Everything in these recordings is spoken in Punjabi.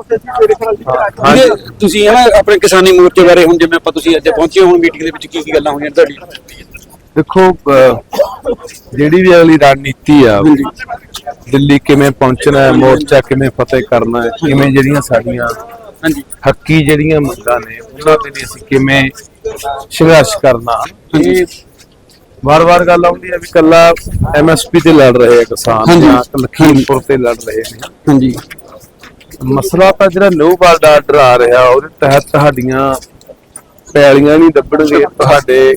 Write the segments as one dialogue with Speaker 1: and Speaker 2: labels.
Speaker 1: ਵੀਰੇ, ਤੁਸੀਂ ਨਾ ਆਪਣੇ ਕਿਸਾਨੀ ਮੋਰਚੇ ਬਾਰੇ ਹੁਣ ਜਿਵੇਂ ਆਪਾਂ ਤੁਸੀਂ ਅੱਜ ਪਹੁੰਚੇ ਹੋ ਹੁਣ ਮੀਟਿੰਗ ਦੇ ਵਿੱਚ ਕੀ ਕੀ ਗੱਲਾਂ ਹੋਈਆਂ ਤੁਹਾਡੀ?
Speaker 2: ਦੇਖੋ ਜਿਹੜੀ ਵੀ ਅਗਲੀ ਰਣਨੀਤੀ ਆ ਦਿੱਲੀ ਕਿਵੇਂ ਪਹੁੰਚਣਾ ਹੈ ਮੋਰਚਾ ਕਿਵੇਂ ਫਤਿਹ ਕਰਨਾ ਹੈ ਕਿਵੇਂ ਜਿਹੜੀਆਂ ਸਾਡੀਆਂ
Speaker 1: ਹਾਂਜੀ।
Speaker 2: ਹੱਕੀ ਜਿਹੜੀਆਂ ਮੰਗਾਂ ਨੇ ਉਹਨਾਂ ਦੇ ਲਈ ਅਸੀਂ ਕਿਵੇਂ ਸੰਘਰਸ਼ ਕਰਨਾ। ਇਹ ਵਾਰ-ਵਾਰ ਗੱਲ ਆਉਂਦੀ ਹੈ ਵੀ ਕੱਲਾ ਐਮਐਸਪੀ ਤੇ ਲੜ ਰਹੇ ਆ ਕਿਸਾਨ
Speaker 1: ਹਾਂਜੀ।
Speaker 2: ਜਾਂ ਲਖੀਮਪੁਰ ਤੇ ਲੜ ਰਹੇ ਨੇ।
Speaker 1: ਹਾਂਜੀ।
Speaker 2: ਮਸਲਾ ਤਾਂ ਜਿਹੜਾ ਨੋ ਵਰਲਡ ਆਰਡਰ ਆ ਰਿਹਾ ਉਹਦੇ ਤਹਿਤ ਤੁਹਾਡੀਆਂ ਪੈਲੀਆਂ ਨਹੀਂ ਦੱਬਣਗੇ ਤੁਹਾਡੇ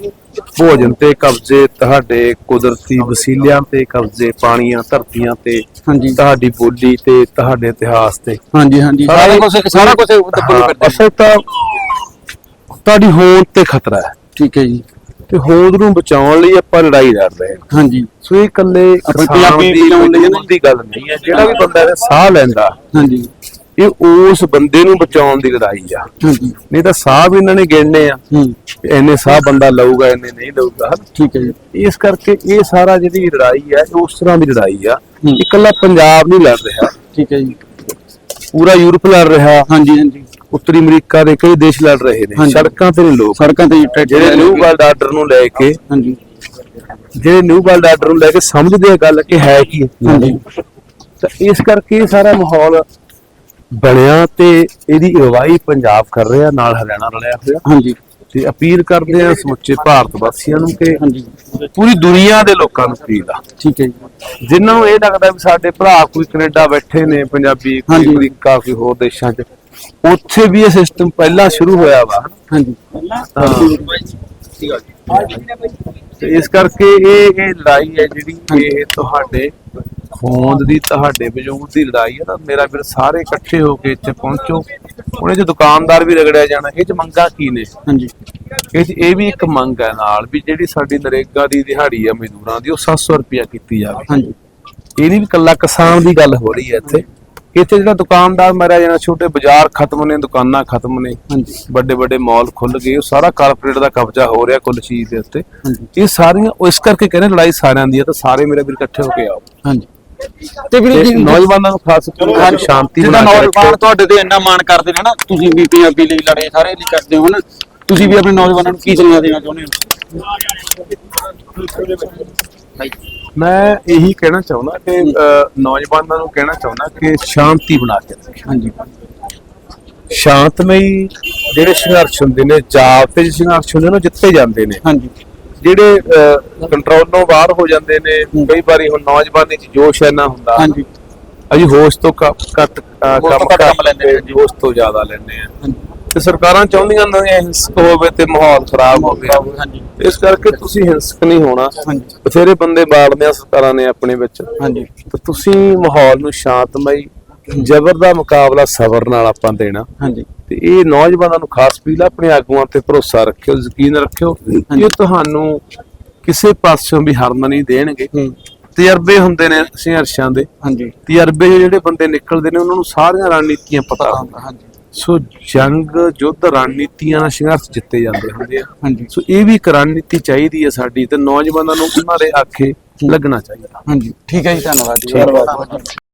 Speaker 2: ਭੋਜਨ ਤੇ ਕਬਜ਼ੇ ਤੁਹਾਡੇ ਕੁਦਰਤੀ ਵਸੀਲਿਆਂ ਤੇ ਕਬਜ਼ੇ ਪਾਣੀਆਂ ਧਰਤੀਆਂ ਤੇ
Speaker 1: ਹਾਂਜੀ।
Speaker 2: ਤੁਹਾਡੀ ਬੋਲੀ ਤੇ ਤੁਹਾਡੇ ਇਤਿਹਾਸ ਤੇ।
Speaker 1: ਹਾਂਜੀ ਹਾਂਜੀ। ਸਾਰਾ ਕੁਝ ਸਾਰਾ ਕੁਝ ਦੱਬਣ ਫਿਰਦੇ
Speaker 2: ਅਸਲ ਤਾਂ ਤੁਹਾਡੀ ਹੋਂਦ ਤੇ ਖਤਰਾ ਹੈ।
Speaker 1: ਠੀਕ ਹੈ ਜੀ।
Speaker 2: ਤੇ ਹੋਂਦ ਨੂੰ ਬਚਾਉਣ ਲਈ ਆਪਾਂ ਲੜਾਈ ਲੜ ਰਹੇ ਹਾਂ।
Speaker 1: ਹਾਂਜੀ।
Speaker 2: ਸੋ ਇਹ ਇਕੱਲੇ
Speaker 1: ਪੰਜਾਬੀ
Speaker 2: ਦੀ ਗੱਲ ਨਹੀਂ ਹੈ। ਜਿਹੜਾ ਵੀ ਬੰਦਾ ਸਾਹ ਲੈਂਦਾ
Speaker 1: ਹਾਂਜੀ।
Speaker 2: ਇਹ ਉਸ ਬੰਦੇ ਨੂੰ ਬਚਾਉਣ ਦੀ ਲੜਾਈ ਆ। ਨਹੀਂ ਤਾਂ ਸਾਹ ਵੀ ਇਹਨਾਂ ਨੇ ਗਿਣਨੇ ਆ। ਇੰਨੇ ਸਾਹ ਬੰਦਾ ਲਊਗਾ ਇੰਨੇ ਨਹੀਂ ਲਊਗਾ।
Speaker 1: ਠੀਕ ਹੈ ਜੀ।
Speaker 2: ਇਸ ਕਰਕੇ ਇਹ ਸਾਰਾ ਜਿਹੜੀ ਲੜਾਈ ਆ ਇਹ ਉਸ ਤਰ੍ਹਾਂ ਦੀ ਲੜਾਈ ਆ। ਇਕੱਲਾ ਪੰਜਾਬ ਨਹੀਂ ਲੜ ਰਿਹਾ।
Speaker 1: ਠੀਕ ਹੈ ਜੀ।
Speaker 2: ਪੂਰਾ ਯੂਰਪ ਲੜ ਰਿਹਾ।
Speaker 1: ਹਾਂਜੀ ਹਾਂਜੀ।
Speaker 2: ਉੱਤਰੀ ਅਮਰੀਕਾ ਦੇ ਕਈ ਦੇਸ਼ ਲੜ ਰਹੇ ਨੇ। ਸੜਕਾਂ ਤੇ ਲੋਕ।
Speaker 1: ਸੜਕਾਂ ਤੇ
Speaker 2: ਜਿਹੜੇ ਨਿਊ ਵਰਲਡ ਆਰਡਰ ਨੂੰ। ਲੈ ਕੇ
Speaker 1: ਹਾਂਜੀ।
Speaker 2: ਜਿਹੜੇ ਨਿਊ ਵਰਲਡ ਆਰਡਰ ਨੂੰ ਲੈ ਕੇ ਸਮਝਦੇ ਆ ਗੱਲ ਕਿ ਹੈ ਕੀ।
Speaker 1: ਹਾਂਜੀ।
Speaker 2: ਤਾਂ ਇਸ ਕਰਕੇ ਸਾਰਾ ਮਾਹੌਲ ਬਣਿਆ ਤੇ ਇਹਦੀ ਅਗਵਾਈ ਪੰਜਾਬ ਕਰ ਰਿਹਾ ਨਾਲ ਹਰਿਆਣਾ ਰਲਿਆ ਹੋਇਆ।
Speaker 1: ਹਾਂਜੀ।
Speaker 2: ਤੇ ਅਪੀਲ ਕਰਦੇ ਆ ਸਮੁੱਚੇ ਭਾਰਤ ਵਾਸੀਆਂ ਨੂੰ ਕਿ
Speaker 1: ਹਾਂਜੀ।
Speaker 2: ਪੂਰੀ ਦੁਨੀਆ ਦੇ ਲੋਕਾਂ ਨੂੰ ਅਪੀਲ ਆ।
Speaker 1: ਠੀਕ ਹੈ ਜੀ।
Speaker 2: ਜਿਨ੍ਹਾਂ ਨੂੰ ਇਹ ਲੱਗਦਾ ਵੀ ਸਾਡੇ ਭਰਾ ਕੋਈ ਕੈਨੇਡਾ ਬੈਠੇ ਨੇ ਪੰਜਾਬੀ ਕੋਈ। ਅਮਰੀਕਾ ਕੋਈ ਹੋਰ ਦੇਸ਼ਾਂ 'ਚ ਉੱਥੇ ਵੀ ਇਹ ਸਿਸਟਮ ਪਹਿਲਾਂ ਸ਼ੁਰੂ ਹੋਇਆ ਵਾ।
Speaker 1: ਹਾਂਜੀ।
Speaker 2: ਇਸ ਕਰਕੇ ਇਹ ਇਹ ਲੜਾਈ ਹੈ ਜਿਹੜੀ ਇਹ ਤੁਹਾਡੇ ਹੋਂਦ ਦੀ ਤੁਹਾਡੇ ਵਜੂਦ ਦੀ ਲੜਾਈ ਹੈ ਤਾਂ ਮੇਰਾ ਵੀਰ ਸਾਰੇ ਇਕੱਠੇ ਹੋ ਕੇ ਇੱਥੇ ਪਹੁੰਚੋ। ਉਹਨੇ ਚ ਦੁਕਾਨਦਾਰ ਵੀ ਰਗੜਿਆ ਜਾਣਾ ਇਹ ਚ ਮੰਗਾਂ ਕੀ ਨੇ?
Speaker 1: ਹਾਂਜੀ।
Speaker 2: ਇਹ 'ਚ ਇਹ ਵੀ ਇੱਕ ਮੰਗ ਹੈ ਨਾਲ ਵੀ ਜਿਹੜੀ ਸਾਡੀ ਨਰੇਗਾ ਦੀ ਦਿਹਾੜੀ ਆ ਮਜ਼ਦੂਰਾਂ ਦੀ ਉਹ 700 ਰੁਪਇਆ ਕੀਤੀ ਜਾਵੇ।
Speaker 1: ਹਾਂਜੀ।
Speaker 2: ਇਹ ਨਹੀਂ ਵੀ ਕੱਲਾ ਕਿਸਾਨ ਦੀ ਗੱਲ ਹੋ ਰਹੀ ਹੈ ਇੱਥੇ। ਇੱਥੇ ਜਿਹੜਾ ਦੁਕਾਨਦਾਰ ਮਰਿਆ ਜਾਣਾ ਛੋਟੇ ਬਾਜ਼ਾਰ ਖਤਮ ਨੇ ਦੁਕਾਨਾਂ ਖਤਮ ਨੇ
Speaker 1: ਹਾਂਜੀ।
Speaker 2: ਵੱਡੇ ਵੱਡੇ ਮਾਲ ਖੁੱਲ ਗਏ ਉਹ ਸਾਰਾ ਕਾਰਪੋਰੇਟ ਦਾ ਕਬਜ਼ਾ ਹੋ ਰਿਹਾ ਕੁੱਲ ਚੀਜ਼ ਦੇ ਉੱਤੇ। ਇਹ ਸਾਰੀਆਂ ਇਸ ਕਰਕੇ ਕਹਿੰਦੇ ਲੜਾਈ ਸਾਰਿਆਂ ਦੀ ਹੈ ਤਾਂ ਸਾਰੇ ਮੇਰੇ ਵੀਰ ਇਕੱਠੇ ਹੋ ਕੇ ਆਓ।
Speaker 1: ਹਾਂਜੀ। ਤੇ ਵੀਰੇ ਜੀ
Speaker 2: ਨੌਜਵਾਨਾਂ ਨੂੰ ਖਾਸ ਕਰਕੇ ਸ਼ਾਂਤੀ ਬਣਾ ਕੇ
Speaker 1: ਨੌਜਵਾਨ ਤੁਹਾਡੇ ਤੇ ਇੰਨਾ ਮਾਣ ਕਰਦੇ ਨੇ ਨਾ ਤੁਸੀਂ ਵੀ ਪੰਜਾਬੀ ਲਈ ਲੜੇ ਸਾਰੇ ਲਈ ਕਰਦੇ ਹੋ ਨਾ। ਤੁਸੀਂ ਵੀ ਆਪਣੇ ਨੌਜਵਾਨਾਂ ਨੂੰ ਕੀ ਸੁਨੇਹਾ ਦੇਣਾ ਚਾਹੁੰਦੇ ਹੋ?
Speaker 2: ਮੈਂ ਇਹੀ ਕਹਿਣਾ ਚਾਹੁੰਦਾ ਕਿ ਨੌਜਵਾਨਾਂ ਨੂੰ ਕਹਿਣਾ ਚਾਹੁੰਦਾ ਕਿ ਸ਼ਾਂਤੀ ਬਣਾ ਕੇ ਰੱਖੋ
Speaker 1: ਹਾਂਜੀ।
Speaker 2: ਸ਼ਾਂਤਮਈ ਜਿਹੜੇ ਸੰਘਰਸ਼ ਹੁੰਦੇ ਨੇ ਜਾਬ ਤੇ ਸੰਘਰਸ਼ ਹੁੰਦੇ ਨੇ ਉਹ ਜਿੱਤੇ ਜਾਂਦੇ ਨੇ।
Speaker 1: ਹਾਂਜੀ।
Speaker 2: ਜਿਹੜੇ ਕੰਟਰੋਲੋਂ ਬਾਹਰ ਹੋ ਜਾਂਦੇ ਨੇ ਕਈ ਵਾਰੀ ਹੁਣ ਨੌਜਵਾਨੀ ਚ ਜੋਸ਼ ਇੰਨਾ ਹੁੰਦਾ।
Speaker 1: ਹਾਂਜੀ।
Speaker 2: ਅਜੀ ਹੋਸ਼ ਤੋਂ ਘੱਟ ਕੰਮ
Speaker 1: ਕੰਮ ਲੈਂਦੇ ਨੇ,
Speaker 2: ਜੋਸ਼ ਤੋਂ ਜ਼ਿਆਦਾ ਲੈਂਦੇ ਆ। ਤੇ ਸਰਕਾਰਾਂ ਚਾਹੁੰਦੀਆਂ ਨੇ ਹਿੰਸਕ ਹੋਵੇ ਤੇ ਮਾਹੌਲ ਖਰਾਬ ਹੋਵੇ।
Speaker 1: ਹਾਂਜੀ।
Speaker 2: ਇਸ ਕਰਕੇ ਤੁਸੀਂ ਹਿੰਸਕ ਨਹੀਂ ਹੋਣਾ।
Speaker 1: ਹਾਂਜੀ।
Speaker 2: ਬਥੇਰੇ ਬੰਦੇ ਬਾੜਦੇ ਆ ਸਰਕਾਰਾਂ ਨੇ ਆਪਣੇ ਵਿੱਚ।
Speaker 1: ਹਾਂਜੀ।
Speaker 2: ਤੇ ਤੁਸੀਂ ਮਾਹੌਲ ਨੂੰ ਸ਼ਾਂਤਮਈ ਜ਼ਬਰ ਦਾ ਮੁਕਾਬਲਾ ਸਬਰ ਨਾਲ ਆਪਾਂ ਦੇਣਾ।
Speaker 1: ਹਾਂਜੀ।
Speaker 2: ਤੇ ਇਹ ਨੌਜਵਾਨਾਂ ਨੂੰ ਖਾਸ ਪੀਲਾ ਆਪਣੇ ਆਗੂਆਂ ਤੇ ਭਰੋਸਾ ਰੱਖਿਓ ਯਕੀਨ ਰੱਖਿਓ ਇਹ ਤੁਹਾਨੂੰ ਕਿਸੇ ਪਾਸਿਓਂ ਵੀ ਹਾਰਨ ਨਹੀਂ ਦੇਣਗੇ। ਤਜਰਬੇ ਹੁੰਦੇ ਨੇ ਸੰਘਰਸ਼ਾਂ ਦੇ।
Speaker 1: ਹਾਂਜੀ।
Speaker 2: ਤਜਰਬੇ ਜਿਹੜੇ ਬੰਦੇ ਨਿਕਲਦੇ ਨੇ ਉਹਨਾਂ ਨੂੰ ਸਾਰੀਆਂ ਰਣਨੀਤੀਆਂ ਪਤਾ ਹੁੰਦੀਆਂ।
Speaker 1: ਹਾਂਜੀ।
Speaker 2: ਸੋ ਜੰਗ ਯੁੱਧ ਰਣਨੀਤੀਆਂ ਨਾਲ ਸੰਘਰਸ਼ ਜਿੱਤੇ ਜਾਂਦੇ ਹੁੰਦੇ ਆ।
Speaker 1: ਹਾਂਜੀ।
Speaker 2: ਸੋ ਇਹ ਵੀ ਇੱਕ ਰਣਨੀਤੀ ਚਾਹੀਦੀ ਹੈ ਸਾਡੀ ਤੇ ਨੌਜਵਾਨਾਂ ਨੂੰ ਉਹਨਾਂ ਦੇ ਆਖੇ ਲੱਗਣਾ ਚਾਹੀਦਾ।
Speaker 1: ਹਾਂਜੀ। ਠੀਕ ਹੈ ਜੀ ਧੰਨਵਾਦ ਜੀ।